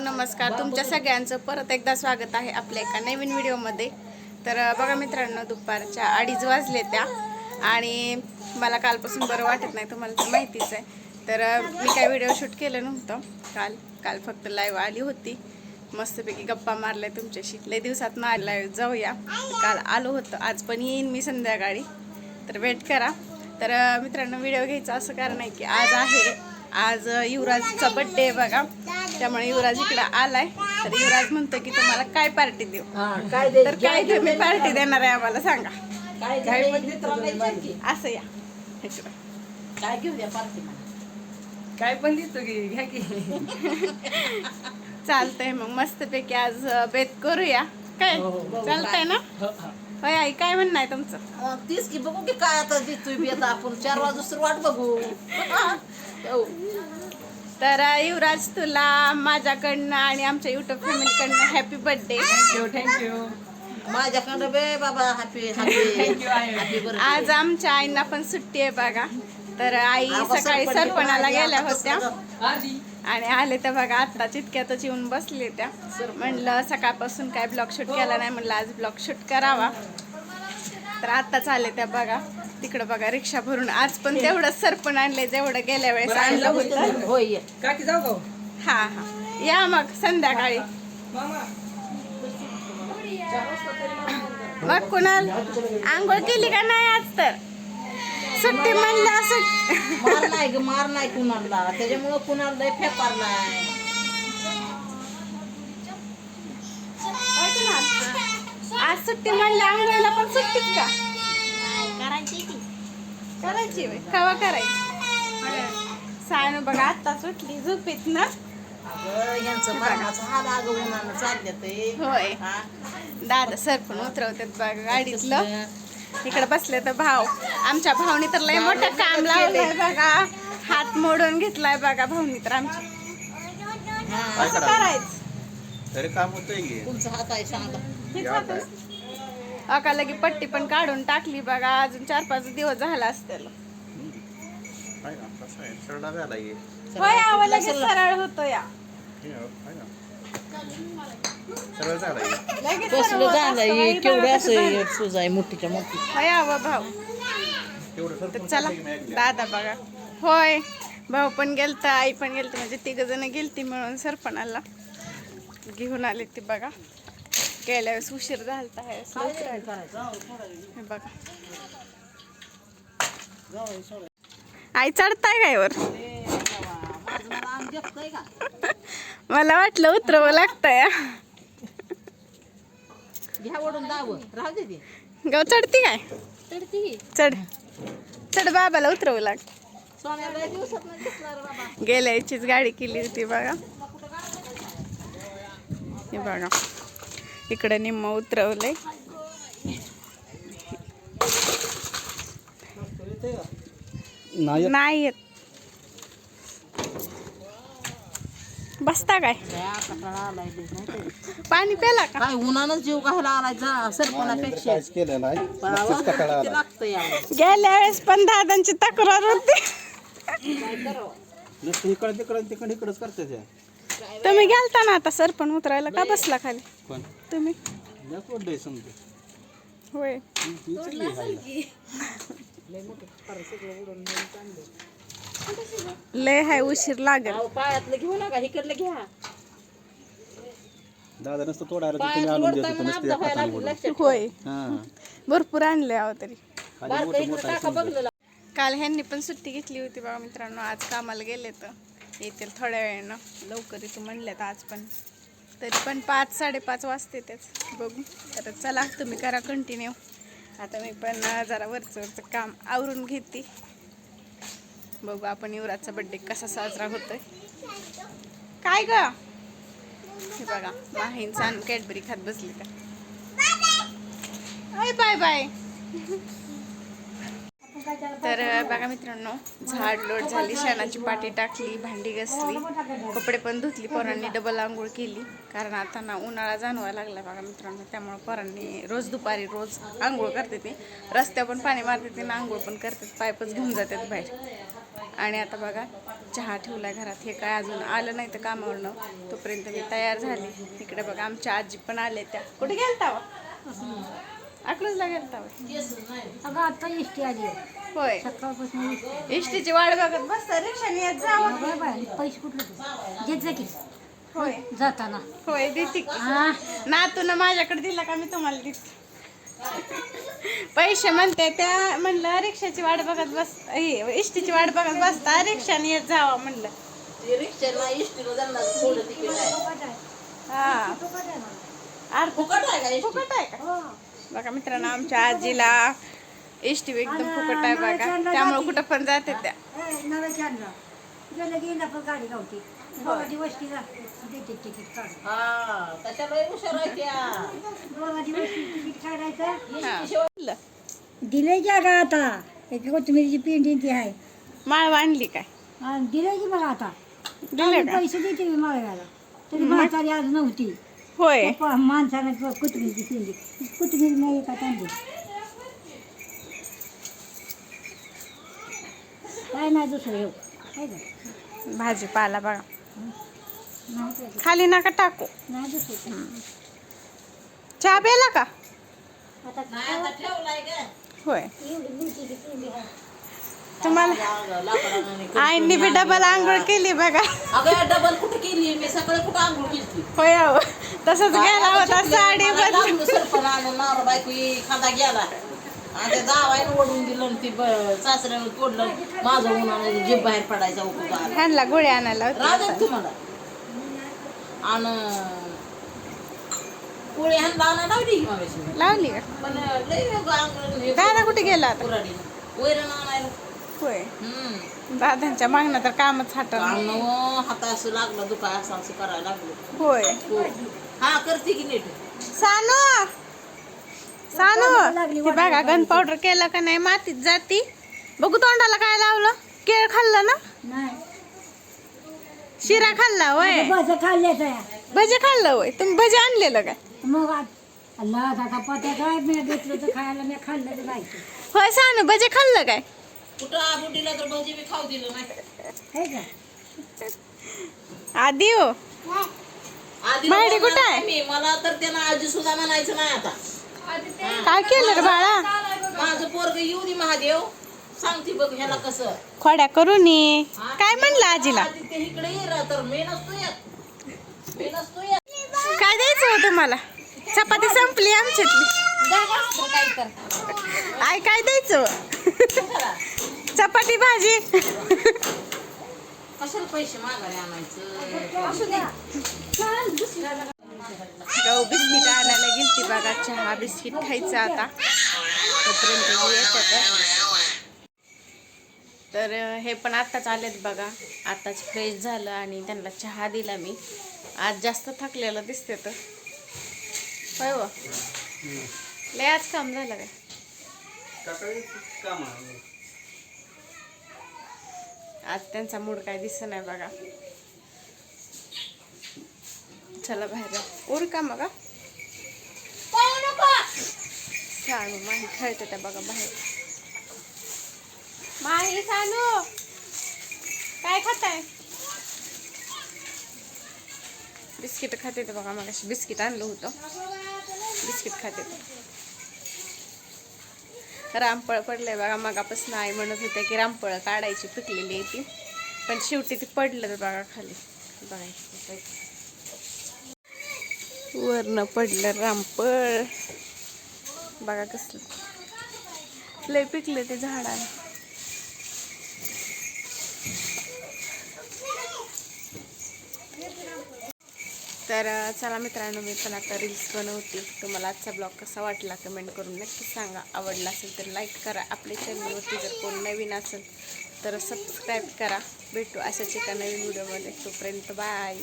नमस्कार. तुमच्या सगळ्यांचं परत एकदा स्वागत आहे आपल्या एका नवीन व्हिडिओमध्ये. तर बघा मित्रांनो दुपारच्या अडीच वाजले त्या. आणि मला कालपासून बरं वाटत नाही तुम्हाला तर माहितीच आहे. तर मी काय व्हिडिओ शूट केलं नव्हतं. काल काल फक्त लाईव्ह आली होती. मस्तपैकी गप्पा मारल्या तुमच्याशी. लय दिवसात ना लाईव्ह जाऊया. काल आलो होतं. आज पण येईन मी संध्याकाळी. तर वेट करा. तर मित्रांनो व्हिडिओ घ्यायचा असं कारण आहे की आज आहे. आज युवराजचा बड्डे आहे बघा. त्यामुळे युवराज इकडं आलाय. तर युवराज म्हणतो की तुम्हाला काय पार्टी देऊ? काय दे तर काय तुम्ही पार्टी देणार आहे आम्हाला सांगा. असं या. काय घेऊ द्या पार्टी काय पण दिसतो की घ्या की. चालतंय मग मस्तपैकी आज बेत करूया. काय? हो, हो, चालतंय ना? होय आई काय म्हणणं आहे तुमचं? तीच की बघू की काय आता देतोय बी आता आपण. चार वाजूस वाट बघू. हो. तर युवराज तुला माझ्याकडनं आणि आमच्या YouTube फॅमिलीकडनं happy birthday thank you thank you माझ्याकडं बे बाबा हॅपी हॅपी आज आमच्या आईंना पण सुट्टी आहे बघा. तर आई सकाळी सरपणाला गेल्या होत्या. आणि आले तर बघा आत्ता चितक्यातच येऊन बसले त्या. म्हणलं सकाळपासून काय ब्लॉग शूट केला नाही म्हणलं आज ब्लॉग शूट करावा. तर आत्ताच आले त्या बघा. तिकडं बघा रिक्षा भरून. आज पण तेवढंच सरपण आणले जेवढं गेल्या वेळेस आणलं होतं. होय. ये. काकी जाऊ का हा? हा या मग संध्याकाळी. मामा. मग कुणाल? आंघोळ केली का नाही आज तर? सुट्टी म्हणलं असं. मार नाही ग मार नाही कुणाला त्याच्यामुळं कुणाला लय फेपारलाय होय कुणाल? आज सुट्टी म्हणलं आंघोळीला पण सुट्टीच का? करायची होय. कवा करायची? सानू बघा आत्ता सुटली झोपेत ना अगं यांचं मरणाचं हाल उन्हानं होय. हा? दादा सर पण उतरवतात बघा गाडीतलं. इकडे बसले तर भाव. आमच्या भावनी तर लय मोठं काम लावलंय बघा. हात मोडून घेतलाय बघा भावनी तर आमची. हा. कसं करायचं. तरी काम होतंय की. तुमचा हात आहे सांगा हेच. अका लगी पट्टी पण काढून टाकली बघा अजून चार पाच दिवस झाला असतील होय आवा लगेच सरळ होतो या. आहे ना. सरळ झाला की. लगेच सरळ कसलं होत झालं असतं. बाई, केवढं असं सुज आहे मोठीच्या मोठी. होय आवा भाऊ. तर चला दादा बघा. होय भाऊ पण गेलता आई पण गेलती म्हणजे तिघ जण गेलती मिळून सरपणाला. घेऊन आले ती बघा. गेल्या वेळेस उशीर झालता आहे बघा. आई चढताय काय वर मला वाटलं उतरवं लागतंय. गाव चढती काय? चढ. चढ बाबाला उतरवं लाग. गेल्या याचीच गाडी केली होती बघा. हे बघा. इकडे निम्म उतरवलंय. नाही येत. बसता काय? पाणी प्याला का? काय उन्हानं जीव घायला आलाय सरपणापेक्षा. गेल्या वेळेस पण दादांची तक्रार होती. इकडं तिकडं तिकडं इकडंच करते तुम्ही गेलता ना आता सरपण उतरायला का बसला खाली? पण. तुम्ही? समजे. होय. लय हाय. उशीर लागेल. पायातलं घेऊ नका इकडलं घ्या. दादा नुसतं तोडायला तर पायात तुम्ही आणून देत वरतं होता म्हणून नुसतं आमचा एका व्हायला हाताने लक्षात होय. हां. भरपूर आणले आहो तरी. खाली बारकं मोठं इकडं मोठं आहे टाका समजा. बघलेलं काल ह्यांनी पण सुट्टी घेतली होती बघा मित्रांनो आज कामाला गेले तर येतील थोड्या वेळानं. लवकर इथं म्हणल्यात आज पण. तरी पण पाच साडेपाच वाजते तेच बघू. तर चला तुम्ही करा कंटिन्यू आता मी पण जरा वरचं वरचं काम आवरून घेते. बघू आपण युवराजचा बड्डे कसा साजरा होतोय. काय ग? हे बघा माहीन छान कॅडबरी खात बसली का? Bye bye. तर बघा मित्रांनो झाड लोट झाली शेणाची पाटी टाकली भांडी घासली कपडे पण धुतली पोरांनी डबल आंघोळ केली. कारण आता ना उन्हाळा जाणवायला लागला बघा मित्रांनो त्यामुळे पोरांनी रोज दुपारी रोज आंघोळ करते ते. रस्त्या पण पाणी मारते ते ना आंघोळ पण करतात पायपच घेऊन जातात बाहेर. आणि आता बघा चहा ठेवला घरात. हे काय अजून आलं नाही तर कामावरनं. तोपर्यंत मी तयार झाली. इकडे बघा आमच्या आजी पण आले त्या. कुठे गेलता होय? अगं आता एसटी आली. होय. सकाळपासून इष्टीची वाट बघत बसता रिक्षाने येत जावं पैसे कुठले तू? देत जा की. होय. जाताना. होय देते की. हा नातून माझ्याकडे दिला का मी तुम्हाला देते. पैसे म्हणते त्या म्हणलं रिक्षाची वाट बघत बस हे इष्टीची वाट बघत बसता रिक्षाने येत जावा म्हणलं. ते हा. फुकट आहे का बघा मित्रांनो आमच्या आजीला इष्टी एकदम फुकट आहे बघा. त्यामुळे कुठं पण जाते त्या. दिले जागा आता? एक कोथिंबीरची पेंडी ती आहे. माळ आणली काय? दिले की मला आता? दिलं आणि का? पैसे देते मी माळव्याला. तरी म्हातारी आज नव्हती. होय. पप्पा माणसानं कोथिंबीरची पेंडी. कोथिंबीर नाही का तांदूळ? काय नाही दुसरं येऊ. काय का भाजीपाला बघा. नाही काय खाली नका टाकू. नाही दुसरं काय. चहा प्याला का? आता नाही आता ठेवलाय का होय. एवढी मिरचीची पेंडी आहे. तुम्हाला आईंनी बी डबल आंघोळ केली बघा. अगं डबल कुठे केली? मी सकाळी कुठं आंघोळ केली होय अहो. तसंच गेला होता साडी बदलून सरपण आणून नारा बायको खांदा गेला. आणि त्या जावायनं ओढून दिलं आणि ती सासऱ्यानं तोडलं. माझं उन्हानं जीभ बाहेर पडायचा आला. ह्यांना गोळी आणायला होती राहत आता. तुम्हाला? आणि पोळी ह्यांना आणा लावली लावली पण दादा कुठे गेला. वैरण आणायला. होय दादांच्या मागणं तर कामच हात अंगण हाता असं लागलं असं असं करायला लागलं. होय. हो. हा करते की नीट. सानू! सानू! बघा गन पावडर केलं का नाही मातीत जाती. बघू तोंडाला काय लावलं. केळ खाल्लं ना? नाही. शिरा खाल्ला आहे भजे खाल्लं होय. तुम्ही भजे आणलेलं काय मग होय सानू भजे खाल्लं काय? कुठं आबुडीला तर भजी बी खाऊ दिलं नाही. आधी हो. आधी कुठं आहे? मी. मला तर त्यांना आजी सुद्धा म्हणायचं नाही आता. काय केलं रे बाळा? माझं पोरग येऊ दे महादेव. सांगते बघ ह्याला कसं. खोड्या करून ये. हा? काय म्हणलं आजीला? ते इकडे ये रा तर मी नसतो येत. मी नसतो येत. काय द्यायचं हो तुम्हाला? चपाती संपली आमच्यातली. आय काय द्यायचं? चपाती भाजी. कशाला पैसे माघारी आणायचं? गहू बिस्किट आणायला गेलती बघा चहा बिस्किट खायचं आता. तर हे पण आत्ताच आलेत बघा. आत्ताच फ्रेश झालं आणि त्यांना चहा दिला मी. आज जास्त थकलेलं दिसते तर. होय व? लय आज काम झालं काय? काम आहे. आज त्यांचा मूड काय दिसत नाही बघा. चला बाहेर. उर का मग सांगू माही खेळते त्या बघा बाहेर. माही सांगू काय खाताय? बिस्किट खाते ते बघा मग बिस्किट आणलं होतं. बिस्किट खाते रामफळ पडलंय बघा मगापासून आई म्हणत होत्या की रामफळ काढायची पिकलेली आहे ती. पण शेवटी ती पडलं बघा खाली. बघा वरनं पडलं रामफळ बघा कसलं. लय पिकलं ते झाडाला तर चला मित्रांनो मी पण आता रील्स बनवते. तुम्हाला आजचा ब्लॉग कसा वाटला कमेंट करून नक्की सांगा. आवडला असेल तर लाईक करा. आपल्या चॅनलवरती जर कोण नवीन असेल तर सबस्क्राईब करा. भेटू अशाच एका नवीन व्हिडिओमध्ये तोपर्यंत बाय